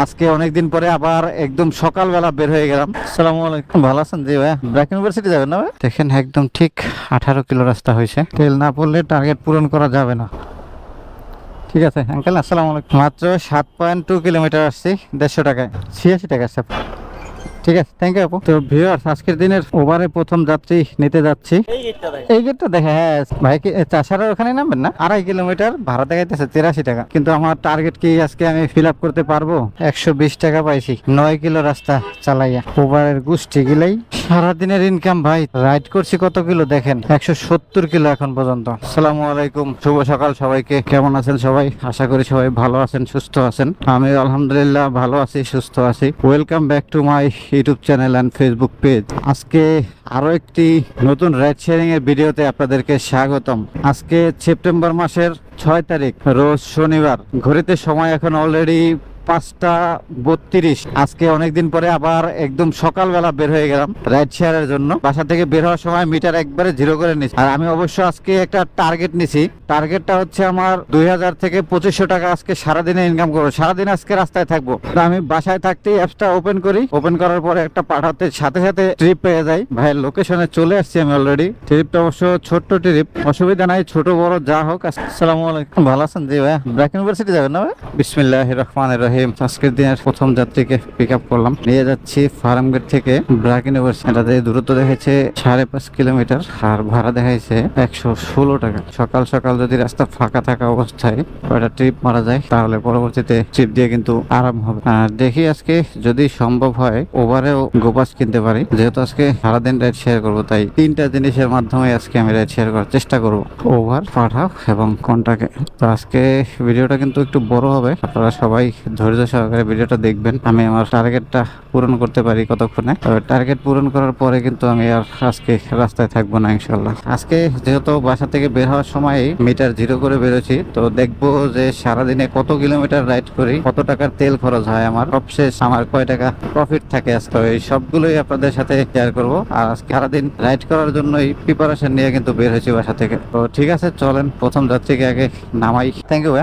আজকে অনেকদিন পরে আবার একদম সকালবেলা বের হয়ে গেলাম। সালাম আলাইকুম। ভালো আছেন জি ভাই ব্র্যাক ইউনিভার্সিটি যাবেন না ভাই? দেখেন একদম ঠিক আঠারো কিলো রাস্তা হয়েছে। তেল না পড়লে টার্গেট পূরণ করা যাবে না। ঠিক আছে আঙ্কেল আসসালামু আলাইকুম। মাত্র সাত পয়েন্ট টু কিলোমিটার আসছি দেড়শো টাকায়। ছিয়াশি টাকা আসছে ঠিক আছে থ্যাংক ইউ আপু। তো ভিউয়ার্স আজকের দিনের ওভারে প্রথম যাত্রী নিতে যাচ্ছি। এই গেটটা দেখে। হ্যাঁ ভাই কি চাষারার ওখানে নামবেন না? আড়াই কিলোমিটার ভাড়া দেখাইতেছে তিরাশি টাকা। কিন্তু আমার টার্গেট কি আজকে আমি ফিল আপ করতে পারব? একশো বিশ টাকা পাইছি। নয় কিলো রাস্তা চালাইয়া। ওভারের গোষ্ঠী গিলাই সারাদিনের ইনকাম ভাই। রাইড করছি কত কিলো দেখেন? একশো সত্তর কিলো এখন পর্যন্ত। আসসালামু আলাইকুম শুভ সকাল সবাইকে। কেমন আছেন সবাই? আশা করি সবাই ভালো আছেন সুস্থ আছেন। আমি আলহামদুলিল্লাহ ভালো আছি সুস্থ আছি। Welcome back to my YouTube channel and Facebook page আজকে আরও একটি নতুন রাইড শেয়ারিং এর ভিডিওতে আপনাদেরকে স্বাগতম। আজকে সেপ্টেম্বর মাসের ছয় তারিখ, রোজ শনিবার। ঘড়িতে সময় এখন অলরেডি পাঁচটা বত্রিশ। আজকে অনেকদিন পরে আবার একদম সকালবেলা বের হয়ে গেলাম রাইড শেয়ারের জন্য। বাসা থেকে বের হওয়ার সময় মিটার একবারে জিরো করে নিছি আর আমি অবশ্য আজকে একটা টার্গেট নিছি। টার্গেটটা হচ্ছে আমার দুই হাজার থেকে পঁচিশশো টাকা আজকে সারাদিনে ইনকাম করব। সারাদিন আজকে রাস্তায় থাকব। তো আমি বাসায় থাকতেই অ্যাপসটা ওপেন করি। ওপেন করার পরে একটা পাঠাতে সাথে সাথে ট্রিপ পেয়ে যাই। ভাইয়ের লোকেশনে চলে আসছি আমি অলরেডি ট্রিপটা অবশ্য ছোট্ট ট্রিপ অসুবিধা নাই ছোট বড় যা হোক। আসসালামু আলাইকুম। ভালো আছেন জি ভাই ব্র্যাক ইউনিভার্সিটি যাবেন না ভাই? বিসমিল্লাহ রহমান রহিম। আজকের দিনের প্রথম যাত্রীকে পিক আপ করলাম। নিয়ে যাচ্ছি ফার্মগেট থেকে এটাতে দূরত্ব দেখাচ্ছে সাড়ে পাঁচ কিলোমিটার। আর ভাড়া দেখাইছে একশো ষোলো টাকা। সকাল সকাল যদি রাস্তা ফাঁকা থাকা অবস্থায় কয়টা ট্রিপ মারা যায়, তাহলে পরবর্তীতে ট্রিপ দিয়ে কিন্তু আরাম হবে। আর দেখি আজকে যদি সম্ভব হয়, ওভারেও গোপাস কিনতে পারি। যেহেতু আজকে সারাদিন রাইড শেয়ার করব, তাই তিনটা জিনিসের মাধ্যমে আজকে আমি রাইড শেয়ার করার চেষ্টা করব। ওভার, পাঠাও এবং কন্টাকে তো আজকে ভিডিওটা কিন্তু একটু বড় হবে। আপনারা সবাই ধৈর্য সহকারে ভিডিওটা দেখবেন। আমি আমার টার্গেটটা পূরণ করতে পারি কতক্ষণে। তবে টার্গেট পূরণ করার পরে কিন্তু আমি আর আজকে রাস্তায় থাকব না ইনশাল্লাহ আজকে যেহেতু বাসা থেকে বের হওয়ার সময় মিটার জিরো করে বেরোছি তো দেখব যে সারাদিনে কত কিলোমিটার রাইড করি, কত টাকার তেল খরচ হয় আমার। সবশেষ আমার কয় টাকা প্রফিট থাকে আজকে। এই সবগুলোই আপনাদের সাথে শেয়ার করব। আর আজকে সারাদিন রাইড করার জন্যই প্রিপারেশন নিয়ে কিন্তু বের হয়েছি বাসা থেকে। তো ঠিক আছে, চলেন। প্রথম যাত্রীকে আগে নামাই। থ্যাংক ইউ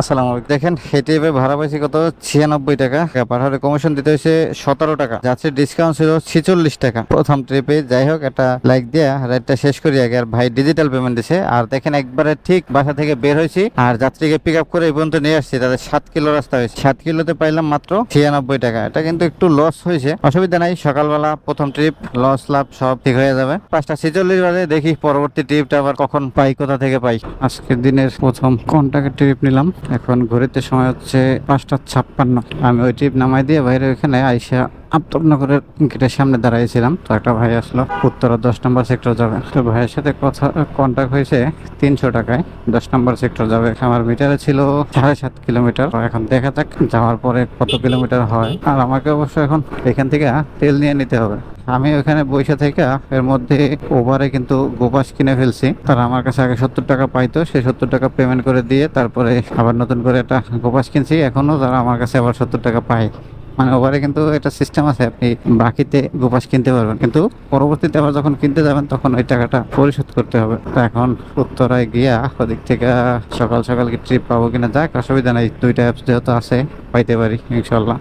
আসসালামু আলাইকুম। দেখেন হেটিএফে ভাড়া পাইছি কত? ছিয়ানব্বই টাকা। পাঠারে কমিশন দিতে হয়েছে সতেরো টাকা। যাত্রীর ডিসকাউন্ট ছিল ছিচল্লিশ টাকা। প্রথম ট্রিপে যাই হোক, একটা লাইক দিয়া রাইডটা শেষ করি আগে। আর ভাই ডিজিটাল পেমেন্ট দিছে। আর দেখেন, একবারে ঠিক বাসা থেকে বের হয়েছি। আর যাত্রীকে পিক আপ করে এই পর্যন্ত নিয়ে আসছি। তাদের সাত কিলো রাস্তা হয়েছে। সাত কিলোতে পাইলাম মাত্র ছিয়ানব্বই টাকা। এটা কিন্তু একটু লস হয়েছে। অসুবিধা নাই, সকালবেলা প্রথম ট্রিপ লস লাভ সব ঠিক হয়ে যাবে। পাঁচটা ছিচল্লিশ বাজে, দেখি পরবর্তী ট্রিপটা আবার কখন পাই, কোথা থেকে পাই। আজকের দিনের প্রথম কন্টাক্টের ট্রিপ নিলাম। এখন ঘড়িতে সময় হচ্ছে পাঁচটা ছাপ্পান্ন। আমি ওই ট্রিপ নামাই দিয়ে বাইরে ওইখানে আইসা আফতাবনগরের গেটের সামনে দাঁড়াইছিলাম। তো একটা ভাই আসলো, উত্তরা দশ নম্বর সেক্টর যাবে। তো ভাইয়ের সাথে কথা কন্ট্যাক্ট হয়েছে তিনশো টাকায়। দশ নম্বর সেক্টর যাবে। আমার মিটারে ছিল সাড়ে সাত কিলোমিটার। এখন দেখা যাক, যাওয়ার পরে কত কিলোমিটার হয়। আর আমাকে অবশ্য এখন এখান থেকে তেল নিয়ে নিতে হবে। আমি ওখানে বৈশা থেকে এর মধ্যে ওভারে কিন্তু গোপাস কিনে ফেলছি। তার আমার কাছে আগে সত্তর টাকা পাইতো, সেই সত্তর টাকা পেমেন্ট করে দিয়ে তারপরে আবার নতুন করে একটা গোপাস কিনছি। এখনও তারা আমার কাছে আবার সত্তর টাকা পায় মানে ওভারে কিন্তু একটা সিস্টেম আছে, আপনি বাকিতে গোপাস কিনতে পারবেন। কিন্তু পরবর্তীতে আবার যখন কিনতে যাবেন, তখন ওই টাকাটা পরিশোধ করতে হবে। তো এখন উত্তরায় গিয়া ওদিক থেকে সকাল সকাল কি ট্রিপ পাবো কিনা যাক, অসুবিধা নেই। দুইটা অ্যাপস যেহেতু আছে, পাইতে পারি, ইনশাল্লাহ।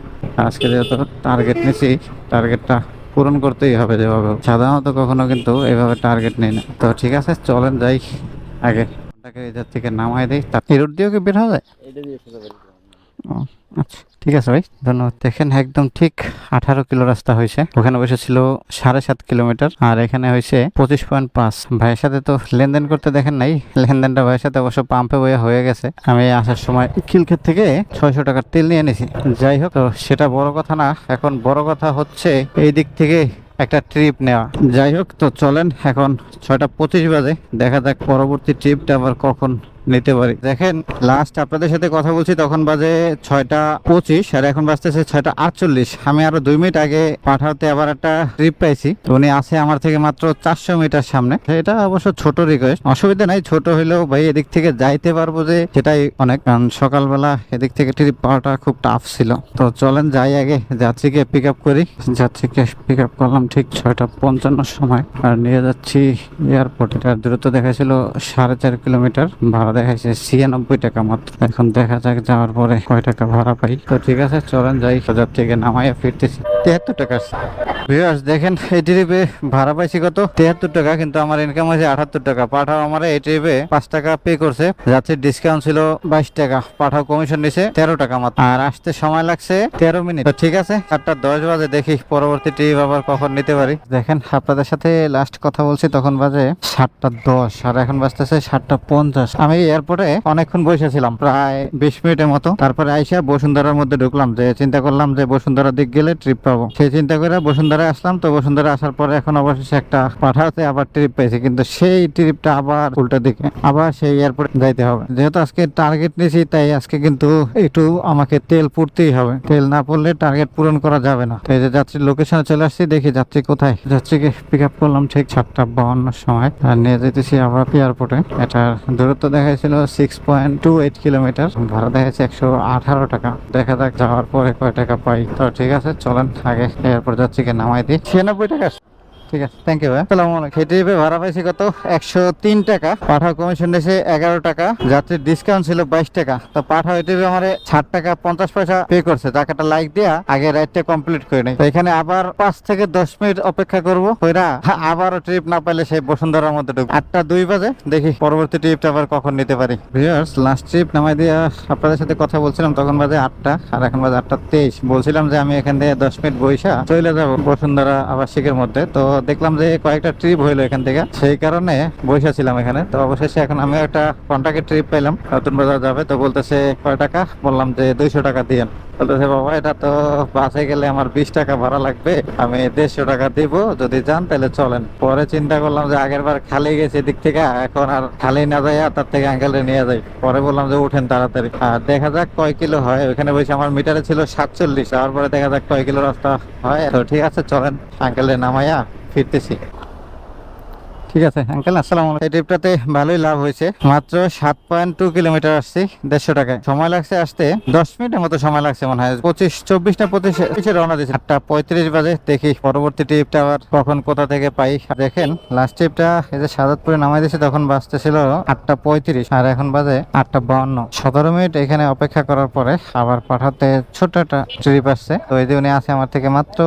আজকে যেহেতু টার্গেট নিছি টার্গেটটা পূরণ করতেই হবে যেভাবে সাধারণত কখনো কিন্তু এভাবে টার্গেট নেই না। তো ঠিক আছে চলেন যাই আগে। এদের থেকে নামাই দিই। তার এই রোড দিয়েও কি বের হওয়া যায়? ও, আচ্ছা। ঠিক আছে ভাই, ধন্যবাদ। দেখেন, একদম ঠিক আঠারো কিলো রাস্তা হয়েছে। ওখানে বসেছিল সাড়ে সাত কিলোমিটার, আর এখানে হয়েছে পঁচিশ পয়েন্ট পাঁচ। ভাইয়ের সাথে তো লেনদেন করতে দেখেন নাই, লেনদেনটা ভাইয়ের সাথে অবশ্য পাম্পে বয়ে হয়ে গেছে। আমি আসার সময় খিলক্ষেত থেকে ছয়শো টাকার তেল নিয়ে এনেছি। যাই হোক, তো সেটা বড় কথা না, এখন বড় কথা হচ্ছে এই দিক থেকে একটা ট্রিপ নেওয়া। যাই হোক, তো চলেন, এখন ছয়টা পঁচিশ বাজে। দেখা যাক পরবর্তী ট্রিপটা আবার কখন নিতে পারি। দেখেন লাস্ট আপনাদের সাথে কথা বলছি, তখন বাজে ছয়টা পঁচিশ, আর এখন বাজতেছে ছয়টা আটচল্লিশ। আমি আরও দুই মিনিট আগে পাঠাতে আবার একটা ট্রিপ পাইছি। তো উনি আছে আমার থেকে মাত্র চারশো মিটার সামনে। এটা অবশ্য ছোট রিকোয়েস্ট অসুবিধা নাই, ছোট হইলেও ভাই এদিক থেকে যাইতে পারব যে সেটাই অনেক। কারণ সকালবেলা এদিক থেকে ট্রিপ পাওয়াটা খুব টাফ ছিল। তো চলেন যাই আগে, যাত্রীকে পিক আপ করি। যাত্রীকে পিক আপ করলাম ঠিক ছয়টা পঞ্চান্ন সময়। আর নিয়ে যাচ্ছি এয়ারপোর্ট এটার দূরত্ব দেখাছিল সাড়ে চার কিলোমিটার। ভাড়া দেখাইছে ছিয়ানব্বই টাকা মাত্র। এখন দেখা যাক, যাওয়ার পরে কয় টাকা ভাড়া পাই। তো ঠিক আছে, চলেন যাই, বাজার থেকে নামাইয়া ফিরতেছি। তেহাত্তর টাকা। ভিউয়ার্স দেখেন, এই ট্রিপে ভাড়া পাইছি কত? তেহাত্তর টাকা, কিন্তু আমার ইনকাম হয়েছে আঠাত্তর টাকা। পাঠাও আমার, এই ট্রিপে পাঁচ টাকা পে করছে। যাচ্ছে ডিসকাউন্ট ছিল বাইশ টাকা। পাঠাও কমিশন নিছে তেরো টাকা মাত্র। আর আসতে সময় লাগছে তেরো মিনিট। ঠিক আছে আটটা দশ বাজে, দেখি পরবর্তী ট্রিপ আবার কখন নিতে পারি। দেখেন, আপনাদের সাথে লাস্ট কথা বলছি, তখন বাজে সাতটা দশ, আর এখন বাজতেছে সাতটা পঞ্চাশ। আমি এয়ারপোর্টে অনেকক্ষণ বসেছিলাম প্রায় বিশ মিনিটের মতো। তারপরে আইসা বসুন্ধরার মধ্যে ঢুকলাম, যে চিন্তা করলাম যে বসুন্ধরার দিক গেলে ট্রিপ পাবো। সেই চিন্তা করে বসুন্ধরায় আসলাম। তো বসুন্ধরা আসার পরে এখন অবশেষে একটা পাঠাতে আবার ট্রিপ পেয়েছি। কিন্তু সেই ট্রিপটা আবার উল্টো দিকে। আবার সেই এয়ারপোর্টে যাইতে হবে। যেহেতু আজকে টার্গেট নিয়েছি, তাই আজকে কিন্তু একটু আমাকে তেল পুড়তেই হবে। তেল না পড়লে টার্গেট পূরণ করা যাবে না। তো এই যে যাত্রী লোকেশনে চলে আসছি, দেখি যাত্রী কোথায়। যাত্রীকে পিক আপ করলাম ঠিক সাতটা বাউন্নর সময়। আর নিয়ে যেতেছি আবার এয়ারপোর্টে এটার দূরত্ব দেখাইছিল six point two eight kilometre ভাড়া দেখাচ্ছে একশো আঠারো টাকা। দেখা যাক যাওয়ার পরে কয় টাকা পাই। তো ঠিক আছে, চলেন। আগে এরপর যাচ্ছি নামাই দিই। ছিয়ানব্বই টাকা। ঠিক আছে থ্যাংক ইউ ভাই। সালাম ভাড়া কত? একশো তিন টাকা। কমিশন এগারো টাকা। যাত্রীর ডিসকাউন্ট ছিল বাইশ টাকা। তো আমার ষাট টাকা পঞ্চাশ পয়সা পে করছে। একটা লাইক আগে রাইডটা কমপ্লিট করে নেই। এখানে আবার পাঁচ থেকে দশ মিনিট অপেক্ষা করব। ওইরা আবারও ট্রিপ না পাইলে সেই বসুন্ধরার মধ্যে আটটা দুই বাজে। দেখি পরবর্তী ট্রিপটা আবার কখন নিতে পারি। ভিউয়ার্স লাস্ট ট্রিপ নামাই দিয়া আপনাদের সাথে কথা বলছিলাম। তখন বাজে আটটা আর এখন বাজে আটটা তেইশ। বলছিলাম যে আমি এখান থেকে দশ মিনিট বইসা চলে যাব বসুন্ধরা আবাসিকের মধ্যে। তো দেখলাম যে কয়েকটা ট্রিপ হইল এখান থেকে। সেই কারণে বইসা ছিলাম এখানে। তো অবশেষে এখন আমি একটা কন্ট্রাক্টের ট্রিপ পেলাম নতুন বাজার যাবে তো বলতেছে কয় টাকা? বললাম যে দুইশো টাকা দিয়েন বলতেছে, বাবা, এটা তো বাসে গেলে আমার বিশ টাকা ভাড়া লাগবে, আমি দেড়শো টাকা দিব, যদি যান তাহলে চলেন। পরে চিন্তা করলাম যে আগের বার খালি গেছে এদিক থেকে, এখন আর খালি না যাই তার থেকে আঙ্কেলে নিয়ে যাই। পরে বললাম যে, উঠেন তাড়াতাড়ি। আর দেখা যাক কয় কিলো হয়। ওখানে বসে আমার মিটারে ছিল সাতচল্লিশ, তারপরে দেখা যাক কয় কিলো রাস্তা হয়। তো ঠিক আছে, চলেন। আঙ্কেলে নামাইয়া ফিরতেছি। ঠিক আছে আঙ্কেল আসসালামু এই ট্রিপটাতে ভালোই লাভ হয়েছে। মাত্র সাত পয়েন্ট টু কিলোমিটার আসছি, দেড়শো টাকায়। সময় লাগছে আসতে দশ মিনিটের মতো সময় লাগছে মনে হয়। পঁচিশ চব্বিশ না পঁচিশে রওনা দিয়েছে। আটটা পঁয়ত্রিশ বাজে, দেখি পরবর্তী ট্রিপটা আবার কখন কোথা থেকে পাই। দেখেন লাস্ট ট্রিপটা এই যে সাজাদপুরে নামাই দিয়েছে, তখন বাজতে ছিল আটটা পঁয়ত্রিশ, আর এখন বাজে আটটা বাউন্ন। সতেরো মিনিট এখানে অপেক্ষা করার পরে আবার পাঠাতে ছোট্ট একটা ট্রিপ আসছে। তো এই যে উনি আছে আমার থেকে মাত্র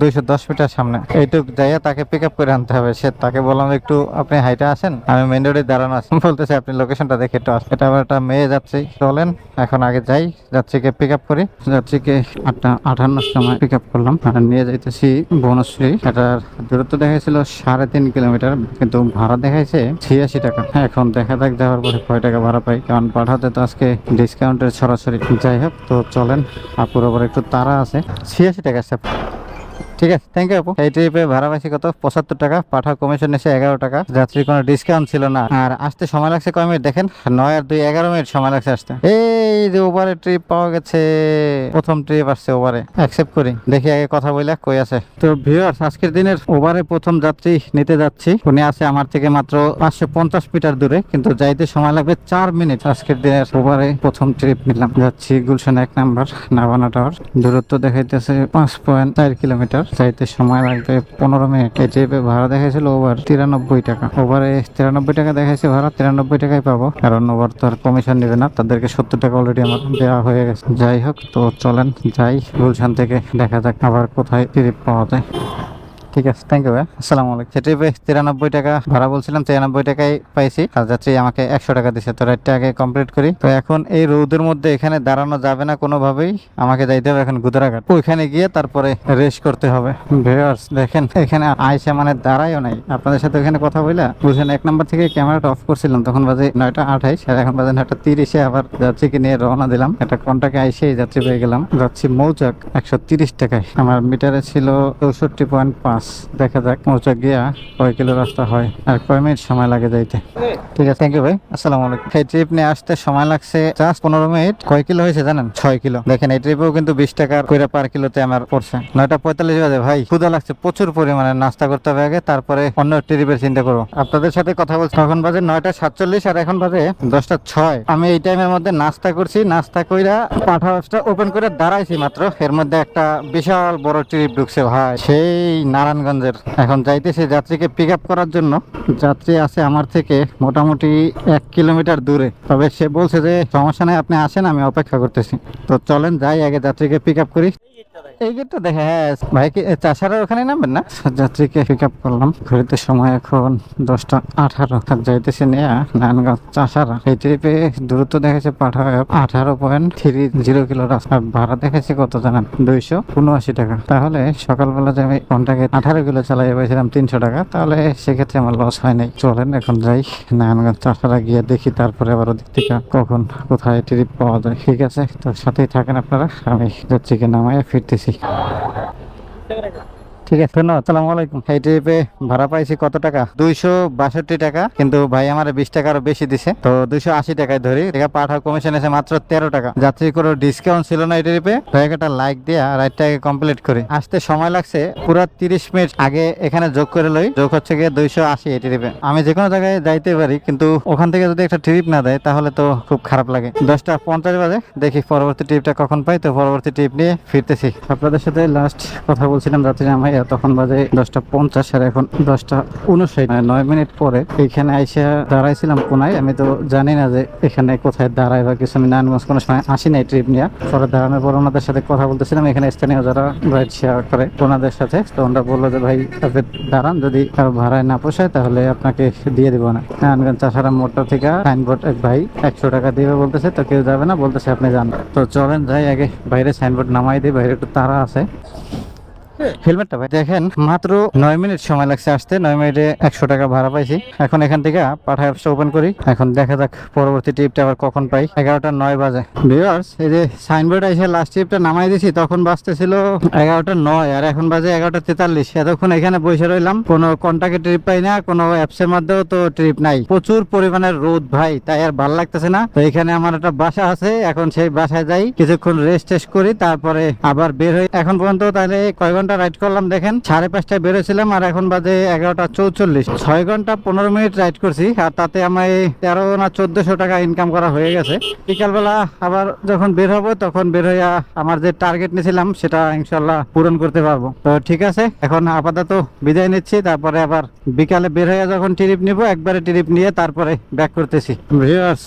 দুইশো দশ মিটার সামনে। এইটুক যাইয়া তাকে পিক আপ করে আনতে হবে। সে তাকে বললাম একটু, আপনি হাইটে আসেন আমি মেন রোডে দাঁড়ানো আছি। বলতেছে, আপনি লোকেশনটা দেখে একটু আসেন। এটা আবার একটা মেয়ে যাচ্ছে, চলেন। এখন আগে যাই যাত্রীকে পিক আপ করি। যাত্রীকে আটটা আঠান্নর সময় পিক আপ করলাম। আর নিয়ে যাইতেছি বনশ্রী। এটার দূরত্ব দেখাইছিল সাড়ে তিন কিলোমিটার, কিন্তু ভাড়া দেখাইছে ছিয়াশি টাকা। এখন দেখা যাক, যাওয়ার পরে কয় টাকা ভাড়া পাই। কারণ পাঠাতে তো আজকে ডিসকাউন্টের সরাসরি। যাই হোক, তো চলেন। আপুর আবার একটু তারা আছে। ছিয়াশি টাকা, স্যার। ঠিক আছে থ্যাংক ইউ আপু। এই ট্রিপে ভাড়া পাইছি কত পঁচাত্তর টাকা পাঠা কমিশন এসে এগারো টাকা। যাত্রী কোনো ডিসকাউন্ট ছিল না। আর আসতে সময় লাগছে কয় মিনিট? দেখেন, নয় আর দুই, এগারো মিনিট সময় লাগছে আসতে। এই যে ওভারে ট্রিপ পাওয়া গেছে। প্রথম ট্রিপ আসছে ওভারে অ্যাকসেপ্ট করি। দেখি আগে কথা বইলা কই আছে। তো ভিউয়ার্স আজকের দিনের ওভারে প্রথম যাত্রী নিতে যাচ্ছি। উনি আছে আমার থেকে মাত্র পাঁচশো পঞ্চাশ মিটার দূরে। কিন্তু যাইতে সময় লাগবে চার মিনিট। আজকের দিনের ওভারে প্রথম ট্রিপ নিলাম। যাচ্ছি গুলশান এক নাম্বার নাভানা টাওয়ার দূরত্ব দেখাইতেছে পাঁচ পয়েন্ট চার কিলোমিটার যাইতে সময় লাগবে। পনেরো মিনিট ট্রিপে ভাড়া দেখাইছিল ওভার তিরানব্বই টাকা। ওভারে তিরানব্বই টাকা দেখাইছে ভাড়া, তিরানব্বই টাকায় পাবো। কারণ ওভার তো আর কমিশন নেবে না, তাদেরকে সত্তর টাকা অলরেডি আমার দেওয়া হয়ে গেছে। যাই হোক, তো চলেন, যাই, গুলশান থেকে দেখা যাক আবার কোথায় ট্রিপ পাওয়া যায়। ঠিক আছে থ্যাংক ইউ ভাই। আসসালামু আলাইকুম। সে ট্রিপে তিরানব্বই টাকা ভাড়া বলছিলাম, তিরানব্বই টাকাই পাইছি। আর যাত্রী আমাকে একশো টাকা দিছে, তো রাইডটা আগে কমপ্লিট করি। তো এখন এই রোদের মধ্যে এখানে দাঁড়ানো যাবে না কোনোভাবেই। আমাকে যাইতে হবে এখন গুদরাঘাট। ওইখানে গিয়ে তারপরে রেস্ট করতে হবে। ভিউয়ার্স, দেখেন, এখানে আইসা মানে দাঁড়াইও নাই। আপনাদের সাথে ওখানে কথা বললা বুঝলেন এক নাম্বার থেকে ক্যামেরাটা অফ করছিলাম, তখন বাজে নয়টা আঠাইশ, আর এখন বাজে নয়টা তিরিশে আবার যাত্রীকে নিয়ে রওনা দিলাম। একটা কন্টাকে আইসেই যাত্রী পেয়ে গেলাম। যাচ্ছি মৌচাক একশো তিরিশ টাকায়। আমার মিটারে ছিল চৌষট্টি পয়েন্ট পাঁচ। দেখা যাক মৌচাক গিয়া কয় কিলো রাস্তা হয় আর কয় মিনিট সময় লাগে যাইতে? ঠিক আছে থ্যাংক ইউ ভাই, আসসালামু আলাইকুম। এই ট্রিপ নিয়ে আসতে সময় লাগছে জাস্ট পনেরো মিনিট। কয় কিলো হয়েছে জানেন? ছয় কিলো। দেখেন, এই ট্রিপেও কিন্তু বিশ টাকার কইরা পার কিলোতে আমার পড়ছে। নয়টা পঁয়তাল্লিশ বাজে ভাই ক্ষুদা লাগছে, প্রচুর পরিমাণে। নাস্তা করতে হবে আগে, তারপরে অন্য ট্রিপের চিন্তা করব। আপনাদের সাথে কথা বলছি তখন বাজে নয়টা সাতচল্লিশ আর এখন বাজে দশটা ছয়। আমি এই টাইমের মধ্যে নাস্তা করছি, নাস্তা কইরা পাঠা হাউসটা ওপেন করে দাঁড়াইছি মাত্র। এর মধ্যে একটা বিশাল বড় ট্রিপ ঢুকছে ভাই, সেই নারায়ণগঞ্জের। এখন যাইতেছি যাত্রীকে পিক আপ করার জন্য। যাত্রী আছে আমার থেকে মোটামুটি এক কিলোমিটার দূরে। তবে সে বলছে যে, সমস্যা নেই, আপনি আসেন, আমি অপেক্ষা করতেছি। তো চলেন, যাই, আগে যাত্রীকে পিক আপ করি। এই গেটটা দেখে হ্যাঁ ওখানে নামবেন না? যাত্রীকে পিক আপ করলাম। ঘড়িতে সময় এখন দশটা আঠারো। যাইতেছে চাষারা। এই ট্রিপে দূরত্ব দেখেছে আঠারো পয়েন্ট থ্রি জিরো কিলো রাস্তা। ভাড়া দেখেছি কত জানেন? দুইশো উনআশি টাকা। তাহলে সকালবেলা যে আমি ঘন্টাকে আঠারো কিলো চালাই পাইছিলাম তিনশো টাকা। তাহলে সেক্ষেত্রে আমার লস হয় নাই। চলেন, এখন যাই। নারায়ণগঞ্জ চাষারা গিয়ে দেখি, তারপরে আবার ওদিক থেকে কখন, কোথায় ট্রিপ পাওয়া যায়। ঠিক আছে, তো সাথেই থাকেন আপনারা। আমি যাত্রীকে নামায় ফিরতেছি ঠিক আছে, ধন্যবাদ সালাম আলাইকুম। এই ট্রিপে ভাড়া পাইছি কত টাকা? দুইশো বাষট্টি টাকা, কিন্তু ভাই আমার বিশ টাকা আরও বেশি দিছে। তো দুইশো আশি টাকায় ধরি টাকা পাঠাও কমিশন এসে মাত্র তেরো টাকা। যাত্রী কোনো ডিসকাউন্ট ছিল না এই ট্রিপে ভাই একটা লাইক দিয়ে রাইডটাকে কমপ্লিট করি। আসতে সময় লাগছে পুরো তিরিশ মিনিট। আগে এখানে যোগ করে লই, যোগ হচ্ছে গিয়ে দুইশো আশি এই ট্রিপে আমি যে কোনো জায়গায় যাইতে পারি, কিন্তু ওখান থেকে যদি একটা ট্রিপ না দেয়, তাহলে তো খুব খারাপ লাগে। দশটা পঞ্চাশ বাজে, দেখি পরবর্তী ট্রিপটা কখন পাই। তো পরবর্তী ট্রিপ নিয়ে ফিরতেছি। আপনাদের সাথে লাস্ট কথা বলছিলাম যাত্রী আমার তখন বাজে দশটা পঞ্চাশ আর এখন দশটা উনষাট। মানে নয় মিনিট পরে এখানে আইসা দাঁড়াইছিলাম কোনায়। আমি তো জানি না যে এখানে কোথায় দাঁড়ায় বা কিছু। আমি নারায়ণগঞ্জ কোনো সময় আসি নাই ট্রিপ নিয়ে। পরে দাঁড়ানোর পর ওনাদের সাথে কথা বলতেছিলাম। এখানে স্থানীয় যারা রাইড শেয়ার করে ওনাদের সাথে। তো ওনারা বলল যে, ভাই, আপনি দাঁড়ান। যদি ভাড়ায় না পোষায়, তাহলে আপনাকে দিয়ে দিব না। নারায়ণগঞ্জ চাষারা মোটর থেকে সাইনবোর্ড এক ভাই একশো টাকা দিবে বলতেছে। তো কেউ যাবে না। বলতেছে, আপনি যান। তো চলেন, যাই আগে। বাইরে সাইনবোর্ড নামাই দিই। বাইরে একটু তারা আছে। হেলমেটটা ভাই, দেখেন, মাত্র নয় মিনিট সময় লাগছে আসতে, নয় মিনিটে একশো টাকা ভাড়া পাইছি। এখন এখান থেকে পাঠা ওপেন করি। এখন দেখা যাক পরবর্তী আবার কখন পাই। এগারোটা নয় বাজে। ভিউয়ার্স এই যে সাইনবোর্ড এসে লাস্ট নামাই দিছি, তখন বাজতেছিল এগারোটা নয়, আর এখন বাজে এগারোটা তেতাল্লিশ। এতক্ষণ এখানে বসে রইলাম। কোনো কন্টাক্টে ট্রিপ পাই না, কোনো অ্যাপসের মধ্যেও তো ট্রিপ নাই। প্রচুর পরিমাণের রোদ ভাই, তাই আর ভালো লাগতেছে না। তো এখানে আমার একটা বাসা আছে, এখন সেই বাসায় যাই। কিছুক্ষণ রেস্ট টেস্ট করি, তারপরে আবার বের হই। এখন পর্যন্ত তাহলে কয় ঘণ্টা রাইড করলাম, দেখেন। সাড়ে পাঁচটায় বেরোছিলাম আর এখন বাজে এগারোটা চৌচল্লিশ। ছয় ঘণ্টা পনেরো মিনিট রাইড করছি আর তাতে আমার এই তেরো না চোদ্দশো টাকা ইনকাম করা হয়ে গেছে। বিকালবেলা আবার যখন বের হব, তখন বের হইয়া আমার যে টার্গেট নিয়েছিলাম, সেটা ইনশাল্লাহ পূরণ করতে পারব। তো ঠিক আছে, এখন আপাতত বিদায় নিচ্ছি, তারপরে আবার বিকালে বের হইয়া যখন ট্রিপ নিব, একবারে ট্রিপ নিয়ে তারপরে ব্যাক করতেছি।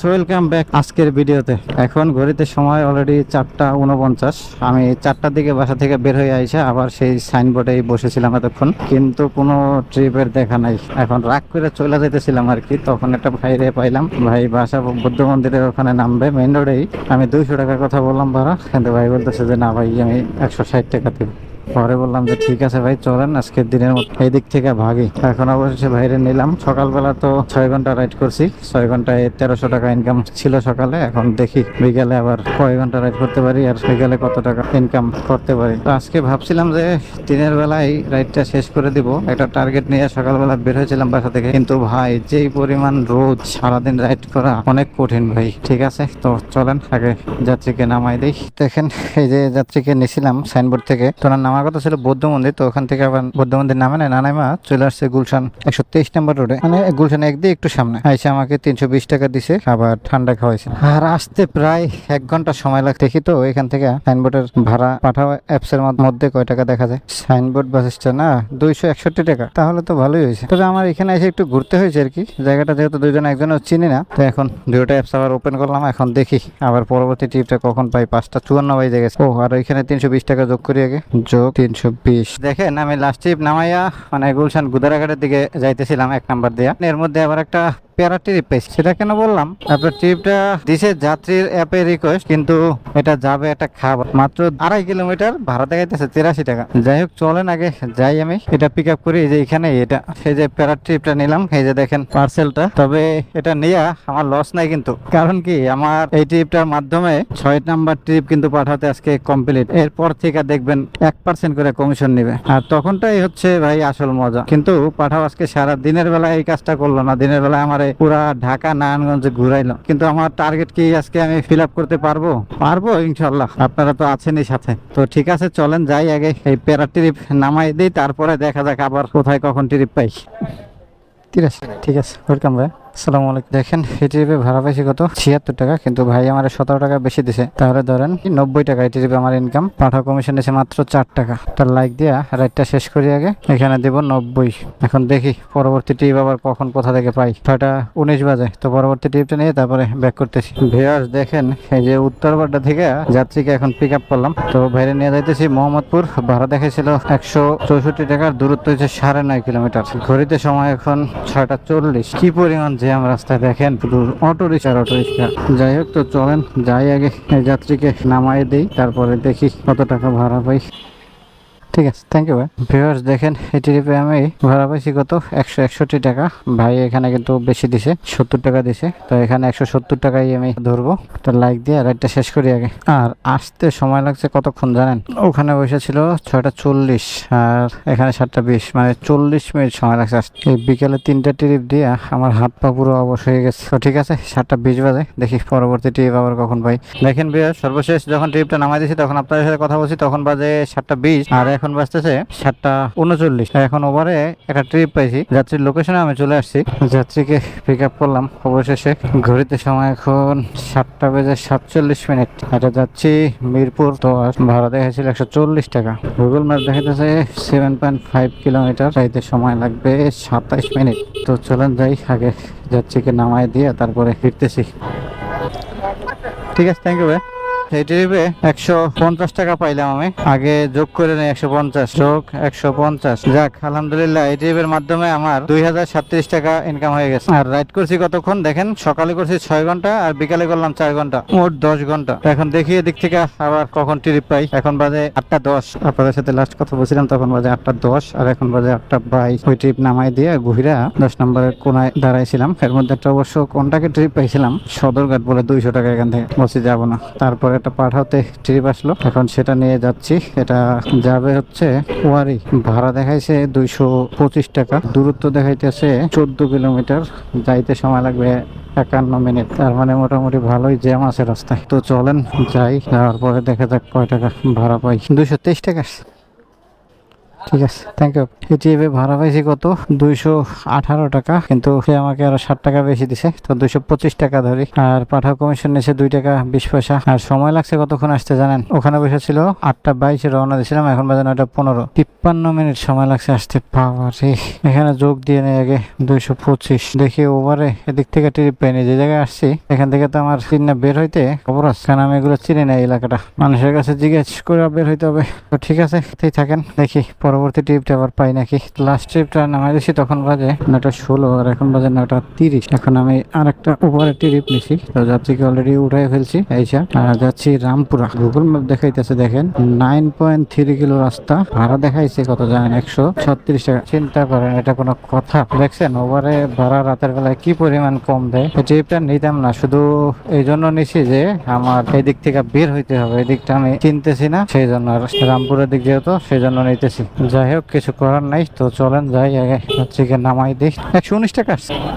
ওয়েলকাম ব্যাক আজকের ভিডিওতে। এখন ঘড়িতে সময় অলরেডি চারটা উনপঞ্চাশ আমি চারটার দিকে বাসা থেকে বের হয়ে আইসা আবার সেই সাইনবোর্ডেই বসেছিলাম এতক্ষণ। কিন্তু কোনো ট্রিপের দেখা নাই। এখন রাগ করে চলে যেতেছিলাম আর কি। তখন একটা ভাইরে পাইলাম। ভাই বাসা বুদ্ধ মন্দিরের ওখানে নামবে। মেন রোডেই আমি দুইশো টাকার কথা বললাম ভাড়া। কিন্তু ভাই বলতেছে যে, না ভাই, আমি একশো ষাট টাকা দেবো। পরে বললাম যে, ঠিক আছে ভাই, চলেন, আজকের দিনের এই দিক থেকে ভাগি। এখন অবশেষে বাইরে নিলাম। সকালবেলা তো ছয় ঘণ্টা রাইড করছি। ছয় ঘন্টায় তেরোশো টাকা ইনকাম ছিল সকালে। এখন দেখি বিকালে আবার কয় ঘণ্টা রাইড করতে পারি আর বিকালে কত টাকা ইনকাম করতে পারি। তো আজকে ভাবছিলাম যে, দিনের বেলায় রাইডটা শেষ করে দিব। একটা টার্গেট নিয়ে সকালবেলা বের হয়েছিলাম বাসা থেকে। কিন্তু ভাই, যেই পরিমাণ রোদ, সারাদিন রাইড করা অনেক কঠিন ভাই। ঠিক আছে? তো চলেন, আগে যাত্রীকে নামাই দিই। দেখেন, এই যে যাত্রীকে নিছিলাম সাইনবোর্ড থেকে। তো ওনার নামার কথা ছিল বৌদ্ধ মন্দির তো ওখান থেকে আবার বৌদ্ধ মন্দির নামে না নানাইমা চলে আসছে গুলশান একশো তেইশ নম্বর রোডে। মানে গুলশান একদিকে একটু সামনে। আইসে আমাকে তিনশো বিশ টাকা দিছে আবার ঠান্ডা খাওয়াইছে। আর আসতে প্রায় এক ঘণ্টা সময় লাগে দেখি তো এখান থেকে সাইনবোর্ডের ভাড়া পাঠাও অ্যাপস এর মধ্যে কয় টাকা দেখা যায়। সাইনবোর্ড বাস না, দুইশো একষট্টি টাকা। তাহলে তো ভালোই হয়েছে। তবে আমার এখানে এসে একটু ঘুরতে হয়েছে আর কি। জায়গাটা যেহেতু দুইজন একজনও চিনি না, তো এখন দুটো অ্যাপস আবার ওপেন করলাম। এখন দেখি আবার পরবর্তী ট্রিপটা কখন পাই। পাঁচটা চুয়ান্ন বাজে গেছে। ও আর ওইখানে তিনশো বিশ টাকা যোগ করি আগে। যোগ তিনশো বিশ। দেখেন, আমি লাস্ট ট্রিপ নামাইয়া মানে গুলশান গুদারাঘাটের দিকে যাইতেছিলাম এক নাম্বার দিয়া। এর মধ্যে আবার একটা প্যারা ট্রিপ পেয়েছি। সেটা কেন বললাম? আপনার ট্রিপটা দিছে যাত্রীর অ্যাপে রিকোয়েস্ট কিন্তু এটা যাবে একটা খাবার। মাত্র আড়াই কিলোমিটার ভাড়া দেখাইতেছে তিরাশি টাকা। যাই হোক, চলেন আগে, যাই আমি। এটা পিক আপ করি যে এখানে এটা। সেই যে প্যারা ট্রিপটা নিলাম, এই যে দেখেন পার্সেলটা তবে এটা নেয়া আমার লস নাই কিন্তু। কারণ কি, আমার এই ট্রিপটার মাধ্যমে ছয় নাম্বার ট্রিপ কিন্তু পাঠাতে আজকে কমপ্লিট এরপর থেকে দেখবেন এক পার্সেন্ট করে কমিশন নেবে। আর তখনটাই হচ্ছে ভাই আসল মজা। কিন্তু পাঠাও আজকে সারা দিনের বেলা এই কাজটা করল না। দিনের বেলা আমার পুরা ঢাকা, নারায়ণগঞ্জে ঘুরাইলো কিন্তু আমার টার্গেট কি আজকে আমি ফিল আপ করতে পারব? পারব ইনশাল্লাহ আপনারা তো আছেনই সাথে। তো ঠিক আছে, চলেন, যাই আগে এই প্যারা ট্রিপ নামাই দিই, তারপরে দেখা যাক আবার কোথায় কখন ট্রিপ পাই। ঠিক আছে ঠিক আছে ওয়েলকাম ভাই। আসসালামু আলাইকুম। দেখেন এই ভাড়া পাইছি কত ছিয়াত্তর টাকা, কিন্তু ভাই আমার সতেরো টাকা বেশি দিছে। তাহলে ধরেন নব্বই টাকা এই ট্রিপে আমার ইনকাম পাঠা কমিশন এসে মাত্র চার টাকা। তার লাইক দিয়া রাইডটা শেষ করি আগে, এখানে দিব নব্বই। এখন দেখি পরবর্তী ট্রিপ আবার কখন, কোথা থেকে পাই। ছয়টা উনিশ বাজে, তো পরবর্তী ট্রিপটা নিয়ে তারপরে ব্যাক করতেছি। ভিউয়ার্স দেখেন, এই যে উত্তরবাড্ডা থেকে যাত্রীকে এখন পিক আপ করলাম। তো বাইরে নিয়ে যাইতেছি মোহাম্মদপুর। ভাড়া দেখেছিল একশো চৌষট্টি টাকার, দূরত্ব হচ্ছে সাড়ে নয় কিলোমিটার। ঘড়িতে সময় এখন ছয়টা চল্লিশ। কি পরিমাণ জ্যাম রাস্তায় দেখেন শুধু অটো রিক্সা অটো রিক্সা যাই হোক, তো চলেন, যাই আগে যাত্রীকে নামাই দেই, তারপরে দেখি কত টাকা ভাড়া পাই। ঠিক আছে থ্যাংক ইউ ভাই। ভিউয়ার্স দেখেন এই ট্রিপে আমি ভাড়া পাইছি কত? একশো একষট্টি টাকা। ভাই এখানে কিন্তু বেশি দিছে, সত্তর টাকা দিছে। তো এখানে একশো সত্তর টাকাই আমি ধরবো। তো লাইক দিয়ে রাইডটা শেষ করি আগে। আর আসতে সময় লাগছে কতক্ষণ জানেন? ওখানে বসে ছিল ছয়টা চল্লিশ, আর এখানে সাতটা বিশ মানে চল্লিশ মিনিট সময় লাগছে আসতে এই বিকেলে তিনটা ট্রিপ দিয়ে আমার হাত পা পুরো অবশ হয়ে গেছে। তো ঠিক আছে, সাতটা বিশ বাজে, দেখি পরবর্তী ট্রিপ আবার কখন পাই। দেখেন বিয়ার সর্বশেষ যখন ট্রিপটা নামাই দিয়েছি তখন আপনাদের সাথে কথা বলছি, তখন বাজে সাতটা বিশ, আর এখন বাজতেছে সাতটা উনচল্লিশ। এখন ওভারে একটা ট্রিপ পাইছি। যাত্রীর লোকেশনে আমি চলে আসছি। যাত্রীকে পিক আপ করলাম অবশেষে। ঘড়িতে সময় এখন সাতটা বেজে সাতচল্লিশ মিনিট। এটা যাচ্ছি মিরপুর। তো ভাড়া দেখাচ্ছিল একশো চল্লিশ টাকা। গুগল ম্যাপ দেখাতেছে সেভেন পয়েন্ট ফাইভ কিলোমিটার যাইতে সময় লাগবে সাতাইশ মিনিট। তো চলেন যাই, আগে যাত্রীকে নামায় দিয়ে তারপরে ফিরতেছি। ঠিক আছে থ্যাংক ইউ ভাই। এই ট্রিপে একশো পঞ্চাশ টাকা পাইলাম আমি। আগে যোগ করে নেই একশো পঞ্চাশ, যোগ একশো পঞ্চাশ। যাক, আলহামদুলিল্লাহ, এই ট্রিপের মাধ্যমে আমার দুই হাজার সাতত্রিশ টাকা ইনকাম হয়ে গেছে। আর রাইড করছি কতক্ষণ? দেখেন, সকালে করছি ছয় ঘণ্টা আর বিকালে করলাম চার ঘণ্টা, মোট দশ ঘণ্টা। এখন দেখি এদিক থেকে আবার কখন ট্রিপ পাই। এখন বাজে আটটা দশ। আপনাদের সাথে লাস্ট কথা বলছিলাম, তখন বাজে আটটা দশ আর এখন বাজে আটটা বাইশ। ওই ট্রিপ নামাই দিয়ে ঘুরা দশ নম্বরের কোনায় দাঁড়াইছিলাম। এর মধ্যে একটা অবশ্য কোনটাকে ট্রিপ পাইছিলাম? সদরঘাট বলে দুইশো টাকা এখান থেকে। বসে যাব না। তারপরে একটা পাঠাতে ট্রিপ আসলো। এখন সেটা নিয়ে যাচ্ছি। এটা যাবে হচ্ছে ওয়ারি। ভাড়া দেখাইছে দুইশো পঁচিশ টাকা। দূরত্ব দেখাইতেছে চোদ্দ কিলোমিটার। যাইতে সময় লাগবে একান্ন মিনিট। তার মানে মোটামুটি ভালোই জ্যাম আছে রাস্তায়। তো চলেন, যাই। যাওয়ার পরে দেখা যাক কয় টাকা ভাড়া পাই। দুইশো তেইশ টাকা ঠিক আছে থ্যাংক ইউ এটিএফে ভাড়া পাইছি কত? দুইশো আঠারো টাকা, কিন্তু সে আমাকে আরও ষাট টাকা বেশি দিছে, তো দুইশো পঁচিশ টাকা ধরি। আর পাঠাও কমিশন নিয়েছে দুই টাকা বিশ পয়সা। আর সময় লাগছে কতক্ষণ আসতে জানেন? ওখানে বসে ছিল আটটা বাইশে রওনা দিয়েছিলাম এখন বাজে নয়টা পনেরো। তিপ্পান্ন মিনিট সময় লাগছে আসতে, বাবারে। এখানে যোগ দিয়ে নেই আগে, দুইশো পঁচিশ। দেখি ওভারে এদিক থেকে ট্রিপ পাইনি যে জায়গায় আসছি, এখান থেকে তো আমার চিন্না বের হইতে খবর আছে। কারণ আমি এগুলো চিনি না এলাকাটা। মানুষের কাছে জিজ্ঞেস করে বের হইতে হবে। তো ঠিক আছে থাকেন, দেখি পরবর্তী ট্রিপটা আবার পাই নাকি? লাস্ট ট্রিপটা নামাই দিয়েছি তখন বাজে নয়টা ষোলো, আর এখন বাজে নয়টা তিরিশ। এখন আমি আর একটা উপরে ট্রিপ নিছি। তো যাত্রীকে অলরেডি উঠাই ফেলছি? এইসা আর যাচ্ছি রামপুরা। গুগল ম্যাপ দেখাইতেছে, দেখেন। নাইন পয়েন্ট থ্রি কিলো রাস্তা। ভাড়া দেখাইছে কত জানেন? একশো ছত্রিশ টাকা। চিন্তা করেন, এটা কোনো কথা। দেখছেন ওভারে ভাড়া রাতের বেলায় কি পরিমাণ কম দেয়? ট্রিপটা নিতাম না। শুধু এই জন্য নিছি যে, আমার এই দিক থেকে বের হইতে হবে। এই দিকটা আমি চিনতেছি না, সেই জন্য আর রামপুরের দিক যেহেতু, সেই জন্য নিতেছি। যাই হোক, কিছু করার নাই। তো চলেন যাই, আগে যাত্রীকে নামাই দিই। একশো উনিশ টাকা।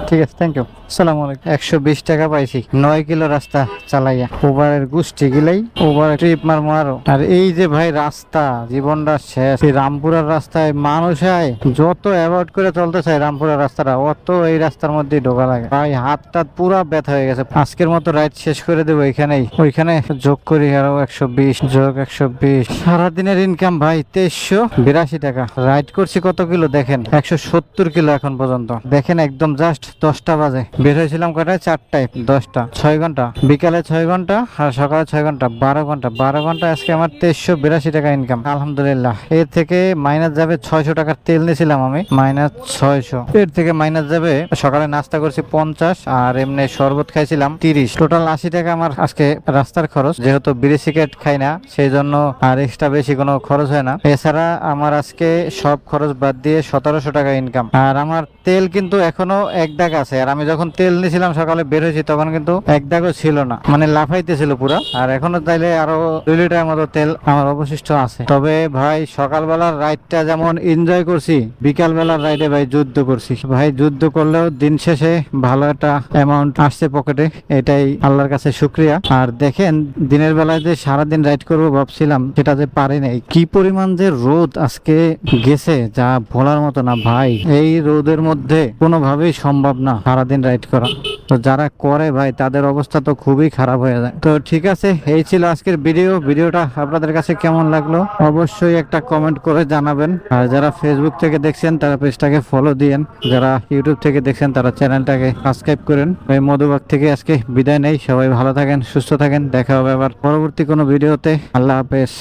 ঠিক আছে থ্যাংক ইউ সালাম আলাইকুম। একশো বিশ টাকা পাইছি। নয় কিলো রাস্তা চালাইয়া। ওভারের গোষ্ঠী গিলাই ওভার ট্রিপ মার মারো আর এই যে ভাই রাস্তা, জীবনটা শেষ। এই রামপুরার রাস্তায় মানুষ আয়। যত অ্যাভয়েড করে চলতে চায় রামপুরার রাস্তাটা, অত এই রাস্তার মধ্যে ঢোকা লাগে। ভাই হাত টাত পুরা ব্যথা হয়ে গেছে। আজকের মতো রাইড শেষ করে দেবো এখানেই। ওইখানে যোগ করি আরও একশো বিশ, যোগ একশো বিশ। সারাদিনের ইনকাম ভাই তেইশশো। বিরাশি টাকা। রাইড করছি কত কিলো? দেখেন, একশো সত্তর কিলো এখন পর্যন্ত। দেখেন, একদম জাস্ট দশটা বাজে। বের হয়েছিলাম কটায় চারটায়, দশটা। ছয় ঘণ্টা। বিকালে ছয় ঘণ্টা আর সকালে ছয় ঘণ্টা, বারো ঘণ্টা। বারো ঘণ্টা আজকে আমার তেইশশো বিরাশি টাকা ইনকাম আলহামদুলিল্লাহ। এর থেকে মাইনাস যাবে ছয়শো টাকার তেল নিয়েছিলাম আমি। মাইনাস ছয়শো। এর থেকে মাইনাস যাবে, সকালে নাস্তা করছি পঞ্চাশ আর এমনি শরবত খাইছিলাম তিরিশ। টোটাল আশি টাকা আমার আজকে রাস্তার খরচ। যেহেতু বিড়ি সিগারেট খাই না, সেই জন্য আর এক্সট্রা বেশি কোনো খরচ হয় না। এছাড়া আমার আজকে সব খরচ বাদ দিয়ে সতেরোশো টাকা ইনকাম আর আমার তেল কিন্তু এখনও এক দাগ আছে। আর আমি যখন তেল নিয়েছিলাম, সকালে বের হয়েছি, তখন কিন্তু এক দাগও ছিল না। মানে লাফাইতেছিল পুরো। আর এখনও তাইলে আরও দুই লিটার মতো তেল আমার অবশিষ্ট আছে। তবে ভাই, সকালবেলার রাইডটা যেমন এনজয় করছি বিকাল বেলার রাইডে ভাই যুদ্ধ করছি। ভাই, যুদ্ধ করলেও দিন শেষে ভালো একটা অ্যামাউন্ট আসছে পকেটে এটাই আল্লাহর কাছে শুক্রিয়া। আর দেখেন, দিনের বেলায় যে সারাদিন রাইড করব ভাবছিলাম, সেটা যে পারি নাই। কি পরিমাণ যে রোদ আজকে। আজকে গেছে যা বলার মতো না ভাই। এই রোদের মধ্যে কোনোভাবেই সম্ভব না সারাদিন রাইড করা। তো যারা করে ভাই, তাদের অবস্থা তো খুবই খারাপ হয়ে যায়। তো ঠিক আছে, এই ছিল আজকের ভিডিও। ভিডিওটা আপনাদের কাছে কেমন লাগল অবশ্যই একটা কমেন্ট করে জানাবেন। আর যারা ফেসবুক থেকে দেখছেন, তারা পেজটাকে ফলো দিয়েন। যারা ইউটিউব থেকে দেখছেন, তারা চ্যানেলটাকে সাবস্ক্রাইব করেন। এই মধুবাগ থেকে আজকে বিদায় নেই। সবাই ভালো থাকেন, সুস্থ থাকেন। দেখা হবে আবার পরবর্তী কোনো ভিডিওতে। আল্লাহ হাফেজ।